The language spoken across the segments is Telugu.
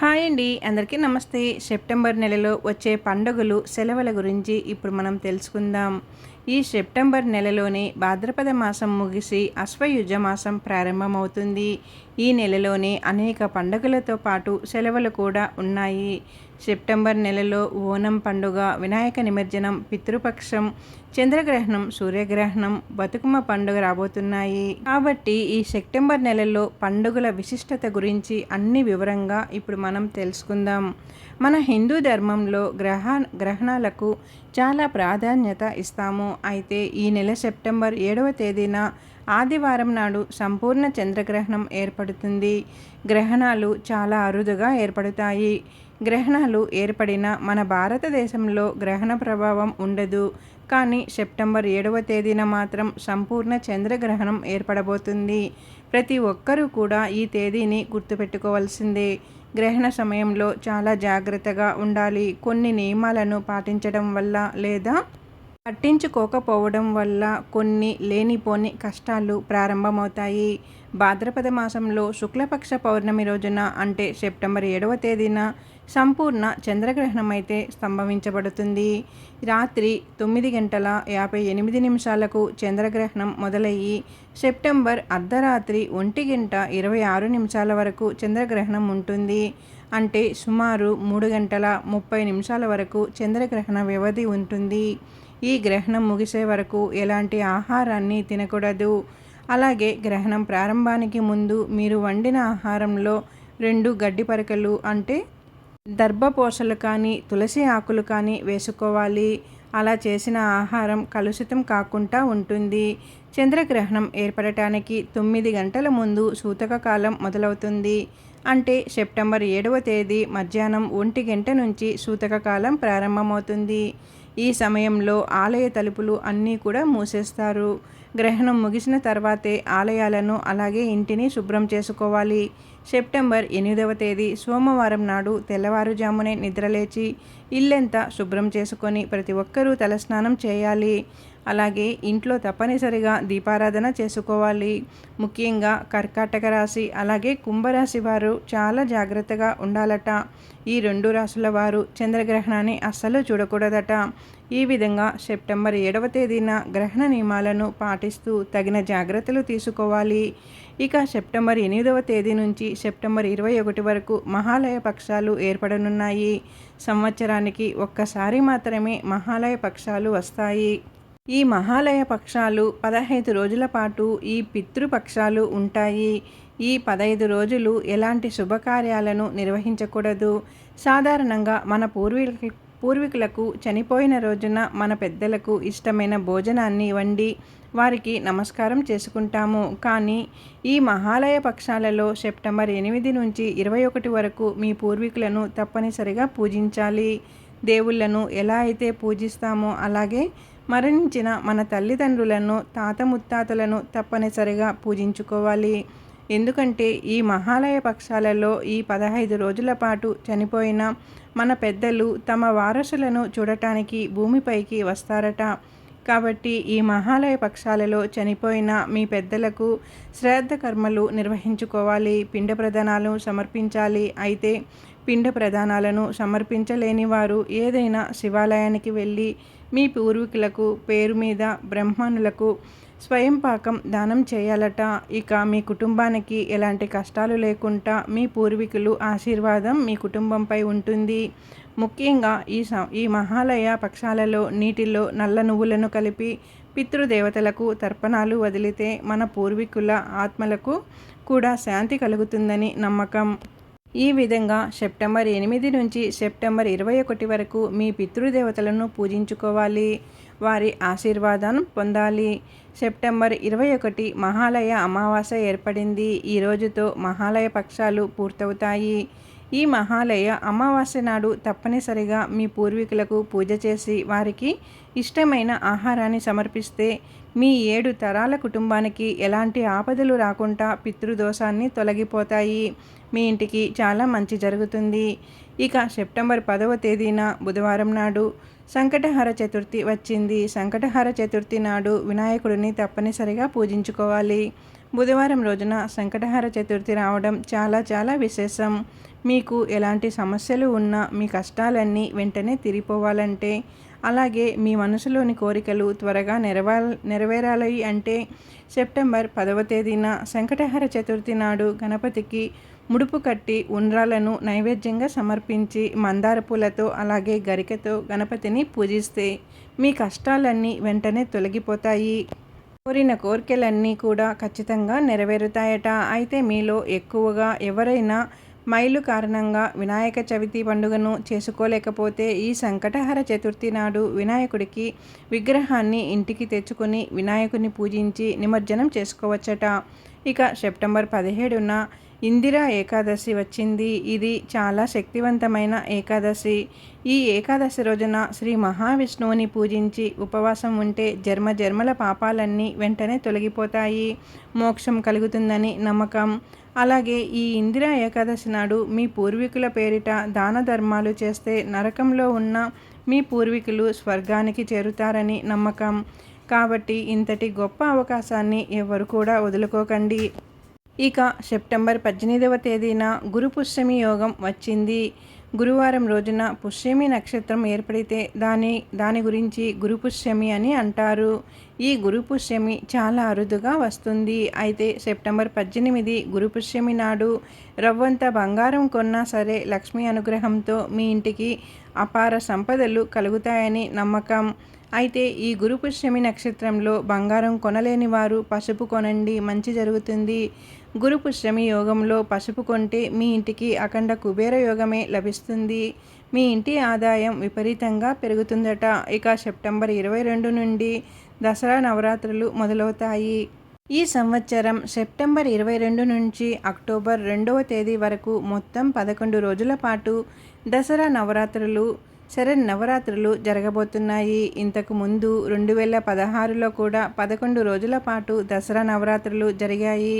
హాయ్ అండి అందరికీ నమస్తే. సెప్టెంబర్ నెలలో వచ్చే పండుగలు సెలవుల గురించి ఇప్పుడు మనం తెలుసుకుందాం. ఈ సెప్టెంబర్ నెలలోనే భాద్రపద మాసం ముగిసి అశ్వయుజ మాసం ప్రారంభమవుతుంది. ఈ నెలలోనే అనేక పండుగలతో పాటు సెలవులు కూడా ఉన్నాయి. సెప్టెంబర్ నెలలో ఓనం పండుగ వినాయక నిమజ్జనం పితృపక్షం చంద్రగ్రహణం సూర్యగ్రహణం బతుకమ్మ పండుగ రాబోతున్నాయి. కాబట్టి ఈ సెప్టెంబర్ నెలలో పండుగల విశిష్టత గురించి అన్ని వివరంగా ఇప్పుడు మనం తెలుసుకుందాం. మన హిందూ ధర్మంలో గ్రహ గ్రహణాలకు చాలా ప్రాధాన్యత ఇస్తాము. అయితే ఈ నెల సెప్టెంబర్ ఏడవ తేదీన ఆదివారం నాడు సంపూర్ణ చంద్రగ్రహణం ఏర్పడుతుంది. గ్రహణాలు చాలా అరుదుగా ఏర్పడతాయి. గ్రహణాలు ఏర్పడిన మన భారతదేశంలో గ్రహణ ప్రభావం ఉండదు. కానీ సెప్టెంబర్ ఏడవ తేదీన మాత్రం సంపూర్ణ చంద్రగ్రహణం ఏర్పడబోతుంది. ప్రతి ఒక్కరూ కూడా ఈ తేదీని గుర్తుపెట్టుకోవాల్సిందే. గ్రహణ సమయంలో చాలా జాగ్రత్తగా ఉండాలి. కొన్ని నియమాలను పాటించడం వల్ల లేదా పట్టించుకోకపోవడం వల్ల కొన్ని లేనిపోని కష్టాలు ప్రారంభమవుతాయి. భాద్రపద మాసంలో శుక్లపక్ష పౌర్ణమి రోజున అంటే సెప్టెంబర్ ఏడవ తేదీన సంపూర్ణ చంద్రగ్రహణం అయితే స్తంభవించబడుతుంది. రాత్రి తొమ్మిది గంటల యాభై ఎనిమిది నిమిషాలకు చంద్రగ్రహణం మొదలయ్యి సెప్టెంబర్ అర్ధరాత్రి ఒంటి గంట ఇరవై ఆరు నిమిషాల వరకు చంద్రగ్రహణం ఉంటుంది. అంటే సుమారు మూడు గంటల ముప్పై నిమిషాల వరకు చంద్రగ్రహణ వ్యవధి ఉంటుంది. ఈ గ్రహణం ముగిసే వరకు ఎలాంటి ఆహారాన్ని తినకూడదు. అలాగే గ్రహణం ప్రారంభానికి ముందు మీరు వండిన ఆహారంలో రెండు గడ్డి పరకలు అంటే దర్భపోసలు కానీ తులసి ఆకులు కానీ వేసుకోవాలి. అలా చేసిన ఆహారం కలుషితం కాకుండా ఉంటుంది. చంద్రగ్రహణం ఏర్పడటానికి తొమ్మిది గంటల ముందు సూతక కాలం మొదలవుతుంది. అంటే సెప్టెంబర్ ఏడవ తేదీ మధ్యాహ్నం ఒంటి గంట నుంచి సూతక కాలం ప్రారంభమవుతుంది. ఈ సమయంలో ఆలయ తలుపులు అన్నీ కూడా మూసేస్తారు. గ్రహణం ముగిసిన తర్వాతే ఆలయాలను అలాగే ఇంటిని శుభ్రం చేసుకోవాలి. సెప్టెంబర్ ఎనిమిదవ తేదీ సోమవారం నాడు తెల్లవారుజామునే నిద్రలేచి ఇల్లెంతా శుభ్రం చేసుకొని ప్రతి ఒక్కరూ తలస్నానం చేయాలి. అలాగే ఇంట్లో తప్పనిసరిగా దీపారాధన చేసుకోవాలి. ముఖ్యంగా కర్కాటక రాశి అలాగే కుంభరాశి వారు చాలా జాగ్రత్తగా ఉండాలట. ఈ రెండు రాశుల వారు చంద్రగ్రహణాన్ని అస్సలు చూడకూడదట. ఈ విధంగా సెప్టెంబర్ ఏడవ తేదీన గ్రహణ నియమాలను పాటిస్తూ తగిన జాగ్రత్తలు తీసుకోవాలి. ఇక సెప్టెంబర్ ఎనిమిదవ తేదీ నుంచి సెప్టెంబర్ ఇరవై ఒకటి వరకు మహాలయ పక్షాలు ఏర్పడనున్నాయి. సంవత్సరానికి ఒక్కసారి మాత్రమే మహాలయ పక్షాలు వస్తాయి. ఈ మహాలయ పక్షాలు పదహైదు రోజుల పాటు ఈ పితృపక్షాలు ఉంటాయి. ఈ పదహైదు రోజులు ఎలాంటి శుభకార్యాలను నిర్వహించకూడదు. సాధారణంగా మన పూర్వీకు పూర్వీకులకు చనిపోయిన రోజున మన పెద్దలకు ఇష్టమైన భోజనాన్ని వండి వారికి నమస్కారం చేసుకుంటాము. కానీ ఈ మహాలయ పక్షాలలో సెప్టెంబర్ ఎనిమిది నుంచి ఇరవై ఒకటి వరకు మీ పూర్వీకులను తప్పనిసరిగా పూజించాలి. దేవుళ్ళను ఎలా అయితే పూజిస్తామో అలాగే మరణించిన మన తల్లిదండ్రులను తాత ముత్తాతలను తప్పనిసరిగా పూజించుకోవాలి. ఎందుకంటే ఈ మహాలయ పక్షాలలో ఈ పదహైదు రోజుల పాటు చనిపోయిన మన పెద్దలు తమ వారసులను చూడటానికి భూమిపైకి వస్తారట. కాబట్టి ఈ మహాలయ పక్షాలలో చనిపోయిన మీ పెద్దలకు శ్రాద్ధ కర్మలు నిర్వహించుకోవాలి. పిండ ప్రధానాలు సమర్పించాలి. అయితే పిండ ప్రధానాలను సమర్పించలేని వారు ఏదైనా శివాలయానికి వెళ్ళి మీ పూర్వీకులకు పేరు మీద బ్రహ్మణులకు స్వయం పాకం దానం చేయాలట. ఇక మీ కుటుంబానికి ఎలాంటి కష్టాలు లేకుండా మీ పూర్వీకులు ఆశీర్వాదం మీ కుటుంబంపై ఉంటుంది. ముఖ్యంగా ఈ ఈ మహాలయ పక్షాలలో నీటిలో నల్ల నువ్వులను కలిపి పితృదేవతలకు తర్పణాలు వదిలితే మన పూర్వీకుల ఆత్మలకు కూడా శాంతి కలుగుతుందని నమ్మకం. ఈ విధంగా సెప్టెంబర్ ఎనిమిది నుంచి సెప్టెంబర్ ఇరవై ఒకటి వరకు మీ పితృదేవతలను పూజించుకోవాలి. వారి ఆశీర్వాదం పొందాలి. సెప్టెంబర్ ఇరవై ఒకటి మహాలయ అమావాస్య ఏర్పడింది. ఈ రోజుతో మహాలయ పక్షాలు పూర్తవుతాయి. ఈ మహాలయ అమావాస్య నాడు తప్పనిసరిగా మీ పూర్వీకులకు పూజ చేసి వారికి ఇష్టమైన ఆహారాన్ని సమర్పిస్తే మీ ఏడు తరాల కుటుంబానికి ఎలాంటి ఆపదలు రాకుండా పితృదోషాన్ని తొలగిపోతాయి. మీ ఇంటికి చాలా మంచి జరుగుతుంది. ఇక సెప్టెంబర్ పదవ తేదీన బుధవారం నాడు సంకటహార చతుర్థి వచ్చింది. సంకటహార చతుర్థి నాడు వినాయకుడిని తప్పనిసరిగా పూజించుకోవాలి. బుధవారం రోజున సంకటహార చతుర్థి రావడం చాలా చాలా విశేషం. మీకు ఎలాంటి సమస్యలు ఉన్నా మీ కష్టాలన్నీ వెంటనే తీరిపోవాలంటే అలాగే మీ మనసులోని కోరికలు త్వరగా నెరవా నెరవేరాలి అంటే సెప్టెంబర్ పదవ తేదీన సంకటహార చతుర్థి నాడు గణపతికి ముడుపు కట్టి ఉండ్రాలను నైవేద్యంగా సమర్పించి మందార పూలతో అలాగే గరికతో గణపతిని పూజిస్తే మీ కష్టాలన్నీ వెంటనే తొలగిపోతాయి. కోరిన కోరికలన్నీ కూడా ఖచ్చితంగా నెరవేరుతాయట. అయితే మీలో ఎక్కువగా ఎవరైనా మైలు కారణంగా వినాయక చవితి పండుగను చేసుకోలేకపోతే ఈ సంకటహర చతుర్థి నాడు వినాయకుడికి విగ్రహాన్ని ఇంటికి తెచ్చుకొని వినాయకుని పూజించి నిమజ్జనం చేసుకోవచ్చట. ఇక సెప్టెంబర్ పదిహేడున ఇందిరా ఏకాదశి వచ్చింది. ఇది చాలా శక్తివంతమైన ఏకాదశి. ఈ ఏకాదశి రోజున శ్రీ మహావిష్ణువుని పూజించి ఉపవాసం ఉంటే జన్మ జన్మల పాపాలన్నీ వెంటనే తొలగిపోతాయి. మోక్షం కలుగుతుందని నమ్మకం. అలాగే ఈ ఇందిరా ఏకాదశి నాడు మీ పూర్వీకుల పేరిట దాన ధర్మాలు చేస్తే నరకంలో ఉన్న మీ పూర్వీకులు స్వర్గానికి చేరుతారని నమ్మకం. కాబట్టి ఇంతటి గొప్ప అవకాశాన్ని ఎవరు కూడా వదులుకోకండి. ఇక సెప్టెంబర్ పద్దెనిమిదవ తేదీన గురు పుష్యమి యోగం వచ్చింది. గురువారం రోజున పుష్యమి నక్షత్రం ఏర్పడితే దాని దాని గురించి గురు పుష్యమి అని అంటారు. ఈ గురు పుష్యమి చాలా అరుదుగా వస్తుంది. అయితే సెప్టెంబర్ పద్దెనిమిది గురు పుష్యమి నాడు రవ్వంత బంగారం కొన్నా సరే లక్ష్మీ అనుగ్రహంతో మీ ఇంటికి అపార సంపదలు కలుగుతాయని నమ్మకం. అయితే ఈ గురుపుష్యమి నక్షత్రంలో బంగారం కొనలేని వారు పసుపు కొనండి మంచి జరుగుతుంది. గురుపుష్యమి యోగంలో పసుపు కొంటే మీ ఇంటికి అఖండ కుబేర యోగమే లభిస్తుంది. మీ ఇంటి ఆదాయం విపరీతంగా పెరుగుతుందట. ఇక సెప్టెంబర్ ఇరవై రెండు నుండి దసరా నవరాత్రులు మొదలవుతాయి. ఈ సంవత్సరం సెప్టెంబర్ ఇరవై రెండు నుంచి అక్టోబర్ రెండవ తేదీ వరకు మొత్తం పదకొండు రోజుల పాటు దసరా నవరాత్రులు శరణ్ నవరాత్రులు జరగబోతున్నాయి. ఇంతకు ముందు రెండు వేల పదహారులో కూడా పదకొండు రోజుల పాటు దసరా నవరాత్రులు జరిగాయి.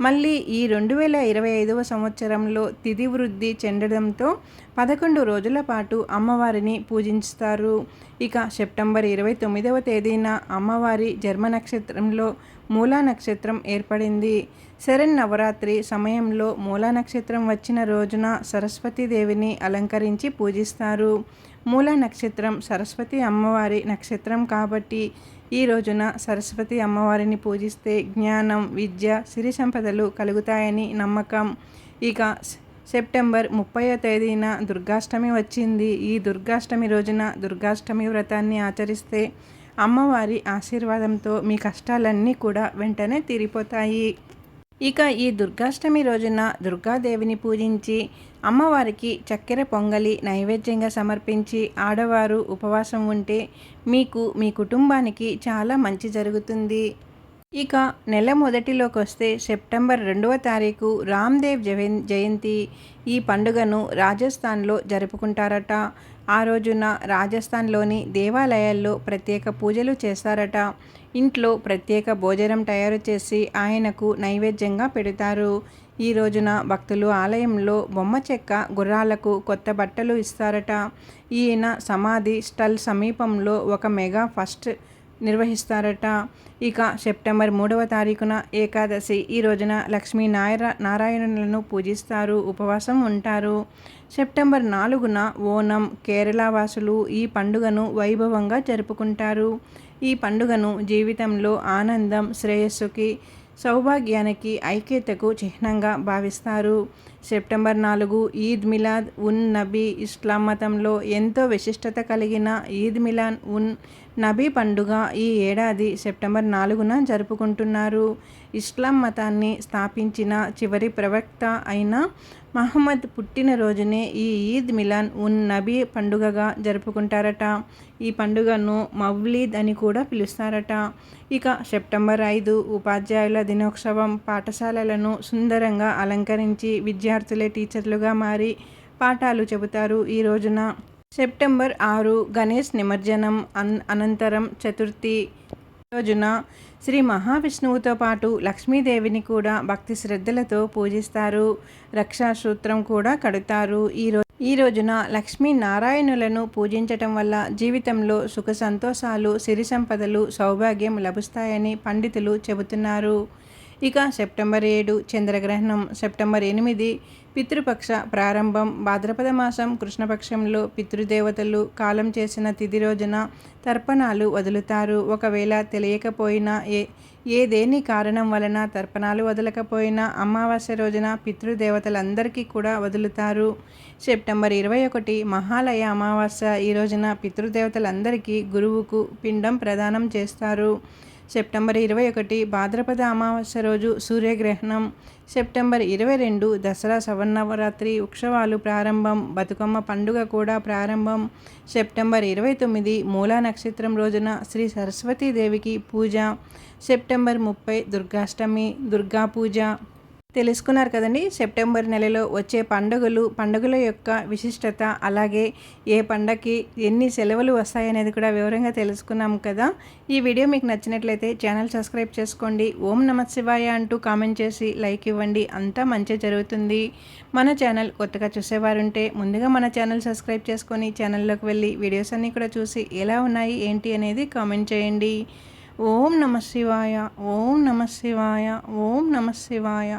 మళ్ళీ ఈ రెండు వేల ఇరవై ఐదవ సంవత్సరంలో తిథి వృద్ధి చెందడంతో పదకొండు రోజుల పాటు అమ్మవారిని పూజిస్తారు ఇక సెప్టెంబర్ ఇరవై తొమ్మిదవ తేదీన అమ్మవారి జన్మ నక్షత్రంలో మూలా నక్షత్రం ఏర్పడింది. శరణ్ నవరాత్రి సమయంలో మూలా నక్షత్రం వచ్చిన రోజున సరస్వతీదేవిని అలంకరించి పూజిస్తారు. మూలా నక్షత్రం సరస్వతి అమ్మవారి నక్షత్రం కాబట్టి ఈ రోజున సరస్వతి అమ్మవారిని పూజిస్తే జ్ఞానం విద్య సిరి సంపదలు కలుగుతాయని నమ్మకం. ఇక సెప్టెంబర్ ముప్పై తేదీన దుర్గాష్టమి వచ్చింది. ఈ దుర్గాష్టమి రోజున దుర్గాష్టమి వ్రతాన్ని ఆచరిస్తే అమ్మవారి ఆశీర్వాదంతో మీ కష్టాలన్నీ కూడా వెంటనే తీరిపోతాయి. ఇక ఈ దుర్గాష్టమి రోజున దుర్గాదేవిని పూజించి అమ్మవారికి చక్కెర పొంగలి నైవేద్యంగా సమర్పించి ఆడవారు ఉపవాసం ఉంటే మీకు మీ కుటుంబానికి చాలా మంచి జరుగుతుంది. ఇక నెల మొదటిలోకి వస్తే సెప్టెంబర్ రెండవ తారీఖు రామ్దేవ్ జయంతి. ఈ పండుగను రాజస్థాన్లో జరుపుకుంటారట. ఆ రోజున రాజస్థాన్లోని దేవాలయాల్లో ప్రత్యేక పూజలు చేస్తారట. ఇంట్లో ప్రత్యేక భోజనం తయారు చేసి ఆయనకు నైవేద్యంగా పెడతారు. ఈ రోజున భక్తులు ఆలయంలో బొమ్మ చెక్క గుర్రాలకు కొత్త బట్టలు ఇస్తారట. ఈయన సమాధి స్టల్ సమీపంలో ఒక మెగా ఫస్ట్ నిర్వహిస్తారట. ఇక సెప్టెంబర్ మూడవ తారీఖున ఏకాదశి. ఈ రోజున లక్ష్మీ నాయర నారాయణులను పూజిస్తారు ఉపవాసం ఉంటారు. సెప్టెంబర్ నాలుగున ఓనం కేరళ వాసులు ఈ పండుగను వైభవంగా జరుపుకుంటారు. ఈ పండుగను జీవితంలో ఆనందం శ్రేయస్సుకి సౌభాగ్యానికి ఐక్యతకు చిహ్నంగా భావిస్తారు. సెప్టెంబర్ నాలుగు ఈద్ మిలాద్ ఉన్ నబీ ఇస్లాం మతంలో ఎంతో విశిష్టత కలిగిన ఈద్ మిలాన్ ఉన్ నబీ పండుగ ఈ ఏడాది సెప్టెంబర్ నాలుగున జరుపుకుంటున్నారు. ఇస్లాం మతాన్ని స్థాపించిన చివరి ప్రవక్త అయిన మహమ్మద్ పుట్టినరోజునే ఈ ఈద్ మిలాన్ ఉన్ నబీ పండుగగా జరుపుకుంటారట. ఈ పండుగను మవ్లీద్ అని కూడా పిలుస్తారట. ఇక సెప్టెంబర్ ఐదు ఉపాధ్యాయుల దినోత్సవం పాఠశాలలను సుందరంగా అలంకరించి విద్యార్థులే టీచర్లుగా మారి పాఠాలు చెబుతారు. ఈ రోజున సెప్టెంబర్ ఆరు గణేష్ నిమజ్జనం అన్ అనంతరం చతుర్థి రోజున శ్రీ మహావిష్ణువుతో పాటు లక్ష్మీదేవిని కూడా భక్తి శ్రద్ధలతో పూజిస్తారు. రక్షాసూత్రం కూడా కడుతారు. ఈరోజు ఈ రోజున లక్ష్మీ నారాయణులను పూజించటం వల్ల జీవితంలో సుఖ సంతోషాలు సిరి సంపదలు సౌభాగ్యం లభిస్తాయని పండితులు చెబుతున్నారు. ఇక సెప్టెంబర్ ఏడు చంద్రగ్రహణం. సెప్టెంబర్ ఎనిమిది పితృపక్ష ప్రారంభం. భాద్రపద మాసం కృష్ణపక్షంలో పితృదేవతలు కాలం చేసిన తిథి రోజున తర్పణాలు వదులుతారు. ఒకవేళ తెలియకపోయినా ఏ ఏదేని కారణం వలన తర్పణాలు వదలకపోయినా అమావాస్య రోజున పితృదేవతలందరికీ కూడా వదులుతారు. సెప్టెంబర్ ఇరవై ఒకటి మహాలయ అమావాస్య ఈ రోజున పితృదేవతలందరికీ గురువుకు పిండం ప్రదానం చేస్తారు. సెప్టెంబర్ ఇరవై ఒకటి భాద్రపద అమావాస్య రోజు సూర్యగ్రహణం. సెప్టెంబర్ ఇరవై రెండు దసరా సవర్ణవరాత్రి ఉత్సవాలు ప్రారంభం. బతుకమ్మ పండుగ కూడా ప్రారంభం. సెప్టెంబర్ ఇరవై తొమ్మిది మూలా నక్షత్రం రోజున శ్రీ సరస్వతీదేవికి పూజ. సెప్టెంబర్ ముప్పై దుర్గాష్టమి దుర్గా పూజ తెలుసుకున్నారు కదండి. సెప్టెంబర్ నెలలో వచ్చే పండుగలు పండుగల యొక్క విశిష్టత అలాగే ఏ పండగకి ఎన్ని సెలవులు వస్తాయనేది కూడా వివరంగా తెలుసుకున్నాం కదా. ఈ వీడియో మీకు నచ్చినట్లయితే ఛానల్ సబ్స్క్రైబ్ చేసుకోండి. ఓం నమ శివాయ అంటూ కామెంట్ చేసి లైక్ ఇవ్వండి. అంతా మంచి జరుగుతుంది. మన ఛానల్ కొత్తగా చూసేవారుంటే ముందుగా మన ఛానల్ సబ్స్క్రైబ్ చేసుకొని ఛానల్లోకి వెళ్ళి వీడియోస్ అన్నీ కూడా చూసి ఎలా ఉన్నాయి ఏంటి అనేది కామెంట్ చేయండి. ఓం నమ శివాయ ఓం నమ శివాయ ఓం నమ శివాయ.